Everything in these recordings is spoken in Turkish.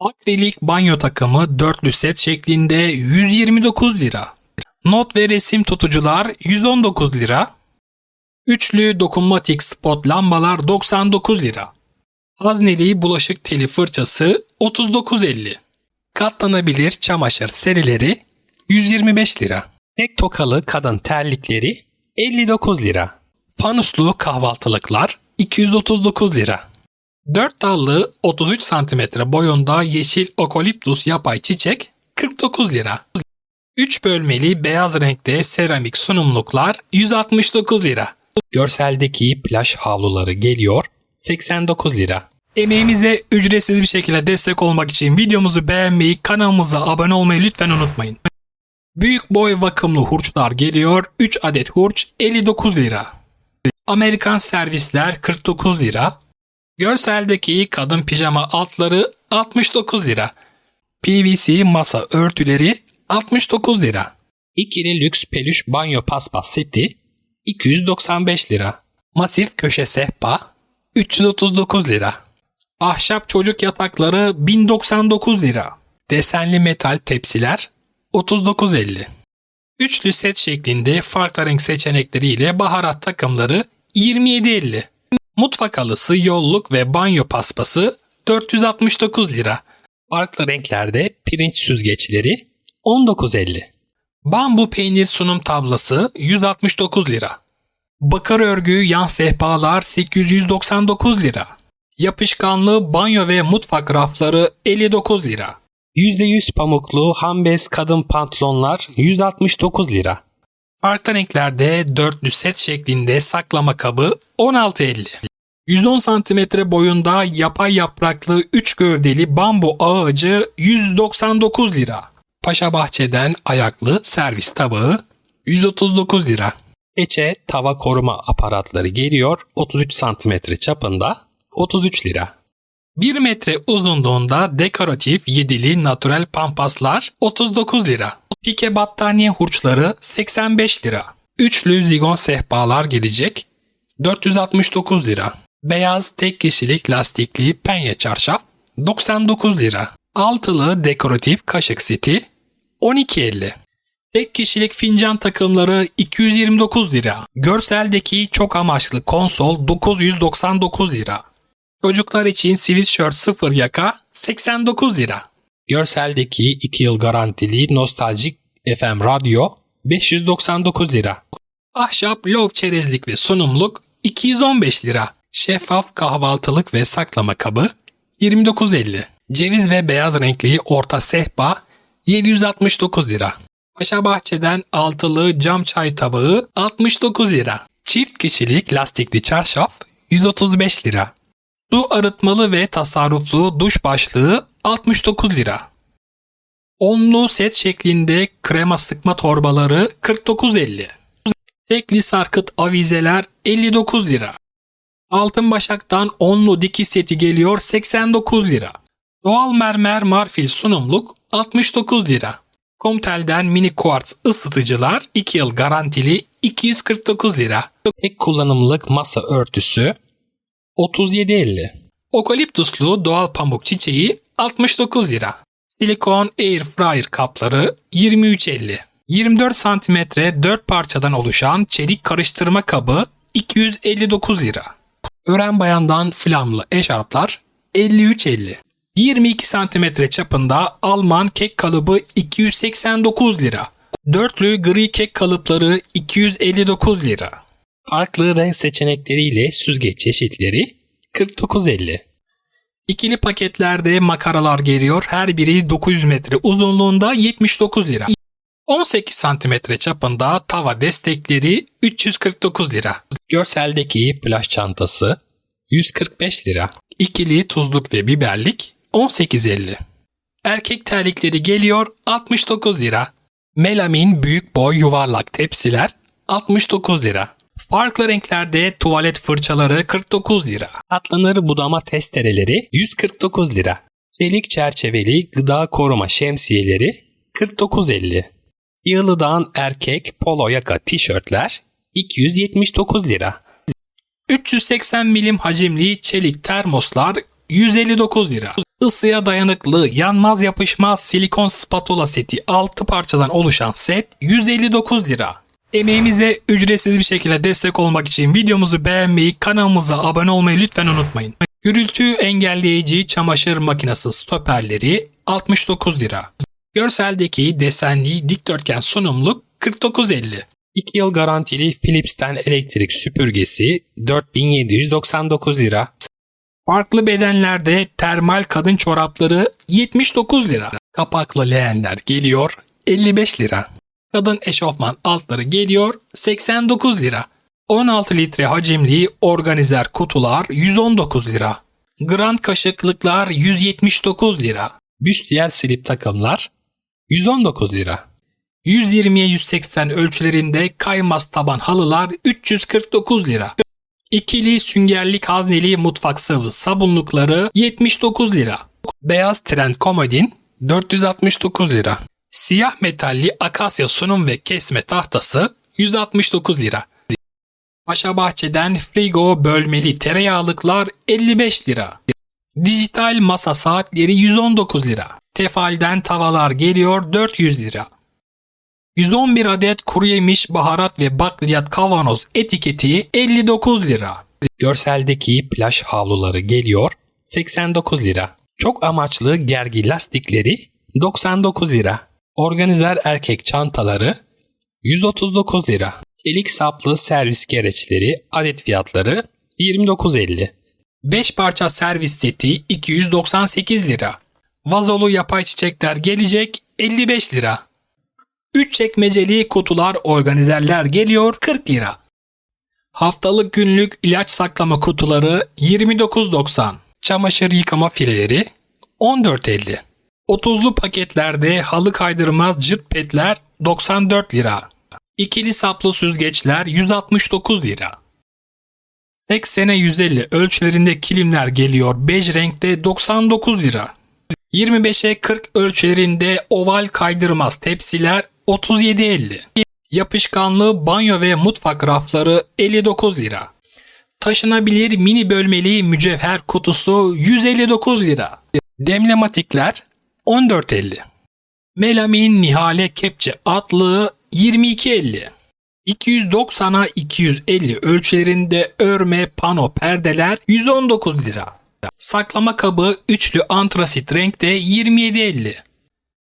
Akrilik banyo takımı dörtlü set şeklinde 129 lira. Not ve resim tutucular 119 lira. Üçlü dokunmatik spot lambalar 99 lira. Hazneli bulaşık teli fırçası 39.50. Katlanabilir çamaşır serileri 125 lira. Tek tokalı kadın terlikleri 59 lira. Fanuslu kahvaltılıklar 239 lira. 4 dallı 33 cm boyunda yeşil okoliptus yapay çiçek 49 lira. 3 bölmeli beyaz renkte seramik sunumluklar 169 lira. Görseldeki plaj havluları geliyor 89 lira. Emeğimize ücretsiz bir şekilde destek olmak için videomuzu beğenmeyi, kanalımıza abone olmayı lütfen unutmayın. Büyük boy vakımlı hurçlar geliyor. 3 adet hurç 59 lira. Amerikan servisler 49 lira. Görseldeki kadın pijama altları 69 lira. PVC masa örtüleri 69 lira. İkili lüks peluş banyo paspas seti 295 lira. Masif köşe sehpa 339 lira. Ahşap çocuk yatakları 1099 lira. Desenli metal tepsiler 39.50. Üçlü set şeklinde farklı renk seçenekleriyle baharat takımları 27.50. Mutfak halısı, yolluk ve banyo paspası 469 lira. Farklı renklerde pirinç süzgeçleri 19.50. Bambu peynir sunum tablası 169 lira. Bakır örgü yan sehpalar 899 lira. Yapışkanlı banyo ve mutfak rafları 59 lira. %100 pamuklu hambez kadın pantolonlar 169 lira. Farklı renklerde dörtlü set şeklinde saklama kabı 16.50. 110 cm boyunda yapay yapraklı 3 gövdeli bambu ağacı 199 lira. Paşa Bahçe'den ayaklı servis tabağı 139 lira. Keçe tava koruma aparatları geliyor 33 cm çapında 33 lira. 1 metre uzunluğunda dekoratif yedili natürel pampaslar 39 lira. Pike battaniye hurçları 85 lira. Üçlü zigon sehpalar gelecek 469 lira. Beyaz tek kişilik lastikli penye çarşaf 99 lira. Altılı dekoratif kaşık seti 12.50. Tek kişilik fincan takımları 229 lira. Görseldeki çok amaçlı konsol 999 lira. Çocuklar için sweatshirt 0 yaka 89 lira. Görseldeki 2 yıl garantili nostaljik FM radyo 599 lira. Ahşap lov çerezlik ve sunumluk 215 lira. Şeffaf kahvaltılık ve saklama kabı 29.50. Ceviz ve beyaz renkli orta sehpa 769 lira. Paşa Bahçe'den altılı cam çay tabağı 69 lira. Çift kişilik lastikli çarşaf 135 lira. Su arıtmalı ve tasarruflu duş başlığı 69 lira. Onlu set şeklinde krema sıkma torbaları 49.50. Tekli sarkıt avizeler 59 lira. Altın Başak'tan onlu dikiş seti geliyor 89 lira. Doğal mermer marfil sunumluk 69 lira. Comtel'den mini quartz ısıtıcılar 2 yıl garantili 249 lira. Tek kullanımlık masa örtüsü 37.50. Okaliptuslu doğal pamuk çiçeği 69 lira. Silikon air fryer kapları 23.50. 24 cm 4 parçadan oluşan çelik karıştırma kabı 259 lira. Ören bayandan flamlı eşarplar 53.50. 22 cm çapında Alman kek kalıbı 289 lira. Dörtlü gri kek kalıpları 259 lira. Farklı renk seçenekleriyle süzgeç çeşitleri 49.50. İkili paketlerde makaralar geliyor. Her biri 900 metre uzunluğunda 79 lira. 18 santimetre çapında tava destekleri 349 lira. Görseldeki plaj çantası 145 lira. İkili tuzluk ve biberlik 18.50. Erkek terlikleri geliyor 69 lira. Melamin büyük boy yuvarlak tepsiler 69 lira. Farklı renklerde tuvalet fırçaları 49 lira. Katlanır budama testereleri 149 lira. Çelik çerçeveli gıda koruma şemsiyeleri 49.50. Yığılıdan erkek polo yaka tişörtler 279 lira. 380 milim hacimli çelik termoslar 159 lira. Isıya dayanıklı, yanmaz yapışmaz silikon spatula seti 6 parçadan oluşan set 159 lira. Emeğimize ücretsiz bir şekilde destek olmak için videomuzu beğenmeyi, kanalımıza abone olmayı lütfen unutmayın. Gürültü engelleyici çamaşır makinesi stoperleri 69 lira. Görseldeki desenli dikdörtgen sunumluk 49.50. 2 yıl garantili Philips'ten elektrik süpürgesi 4799 lira. Farklı bedenlerde termal kadın çorapları 79 lira. Kapaklı leğenler geliyor 55 lira. Kadın eşofman altları geliyor 89 lira. 16 litre hacimli organizer kutular 119 lira. Grand kaşıklıklar 179 lira. Büstiyer slip takımlar 119 lira. 120'ye 180 ölçülerinde kaymaz taban halılar 349 lira. İkili süngerlik hazneli mutfak sıvı sabunlukları 79 lira. Beyaz trend komodin 469 lira. Siyah metalli akasya sunum ve kesme tahtası 169 lira. Paşa Bahçe'den frigo bölmeli tereyağlıklar 55 lira. Dijital masa saatleri 119 lira. Tefal'den tavalar geliyor 400 lira. 111 adet kuru yemiş, baharat ve bakliyat kavanoz etiketi 59 lira. Görseldeki plaj havluları geliyor 89 lira. Çok amaçlı gergi lastikleri 99 lira. Organizer erkek çantaları 139 lira. Çelik saplı servis gereçleri adet fiyatları 29.50. 5 parça servis seti 298 lira. Vazolu yapay çiçekler gelecek 55 lira. 3 çekmeceli kutular organizerler geliyor 40 lira. Haftalık günlük ilaç saklama kutuları 29.90. Çamaşır yıkama fileleri 14.50. 30'lu paketlerde halı kaydırmaz cırt petler 94 lira. İkili saplı süzgeçler 169 lira. 80'e 150 ölçülerinde kilimler geliyor bej renkte 99 lira. 25'e 40 ölçülerinde oval kaydırmaz tepsiler 37.50. Yapışkanlı banyo ve mutfak rafları 59 lira. Taşınabilir mini bölmeli mücevher kutusu 159 lira. Demlematikler 14.50. Melamin Nihale Kepçe atlığı 22.50. 290'a 250 ölçülerinde örme pano perdeler 119 lira. Saklama kabı üçlü antrasit renkte 27.50.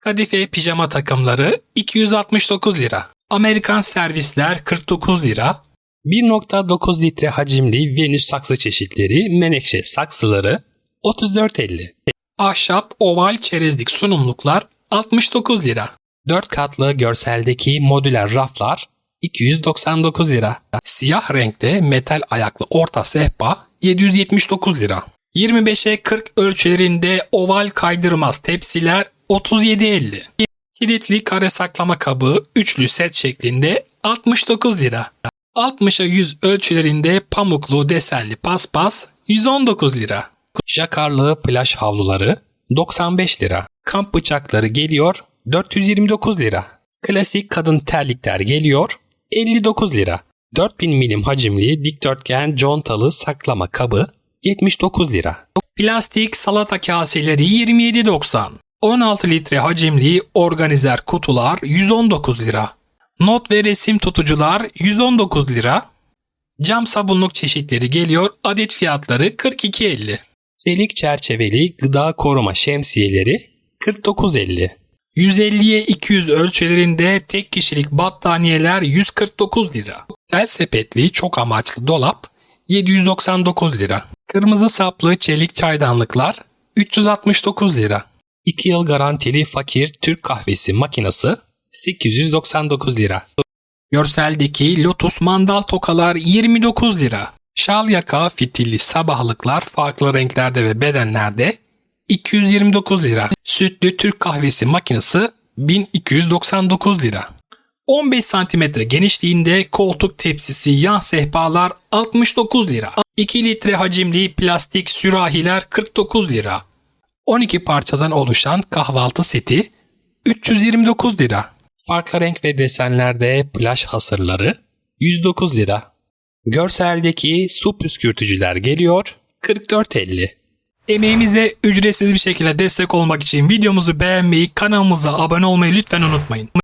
Kadife pijama takımları 269 lira. Amerikan servisler 49 lira. 1.9 litre hacimli Venüs saksı çeşitleri menekşe saksıları 34.50. Ahşap oval çerezlik sunumluklar 69 lira. 4 katlı görseldeki modüler raflar 299 lira. Siyah renkte metal ayaklı orta sehpa 779 lira. 25'e 40 ölçülerinde oval kaydırmaz tepsiler 37.50. Kilitli kare saklama kabı üçlü set şeklinde 69 lira. 60'a 100 ölçülerinde pamuklu desenli paspas 119 lira. Jakarlı plaj havluları 95 lira. Kamp bıçakları geliyor 429 lira. Klasik kadın terlikler geliyor 59 lira. 4000 milim hacimli dikdörtgen contalı saklama kabı 79 lira. Plastik salata kaseleri 27.90. 16 litre hacimli organizer kutular 119 lira. Not ve resim tutucular 119 lira. Cam sabunluk çeşitleri geliyor. Adet fiyatları 42.50. Çelik çerçeveli gıda koruma şemsiyeleri 49.50. 150'ye 200 ölçülerinde tek kişilik battaniyeler 149 lira. El sepetli çok amaçlı dolap 799 lira. Kırmızı saplı çelik çaydanlıklar 369 lira. 2 yıl garantili fakir Türk kahvesi makinesi 899 lira. Görseldeki Lotus mandal tokalar 29 lira. Şal yaka fitilli sabahlıklar farklı renklerde ve bedenlerde 229 lira. Sütlü Türk kahvesi makinesi 1299 lira. 15 cm genişliğinde koltuk tepsisi yan sehpalar 69 lira. 2 litre hacimli plastik sürahiler 49 lira. 12 parçadan oluşan kahvaltı seti 329 lira. Farklı renk ve desenlerde plaj hasırları 109 lira. Görseldeki su püskürtücüler geliyor 44.50. Emeğimize ücretsiz bir şekilde destek olmak için videomuzu beğenmeyi, kanalımıza abone olmayı lütfen unutmayın.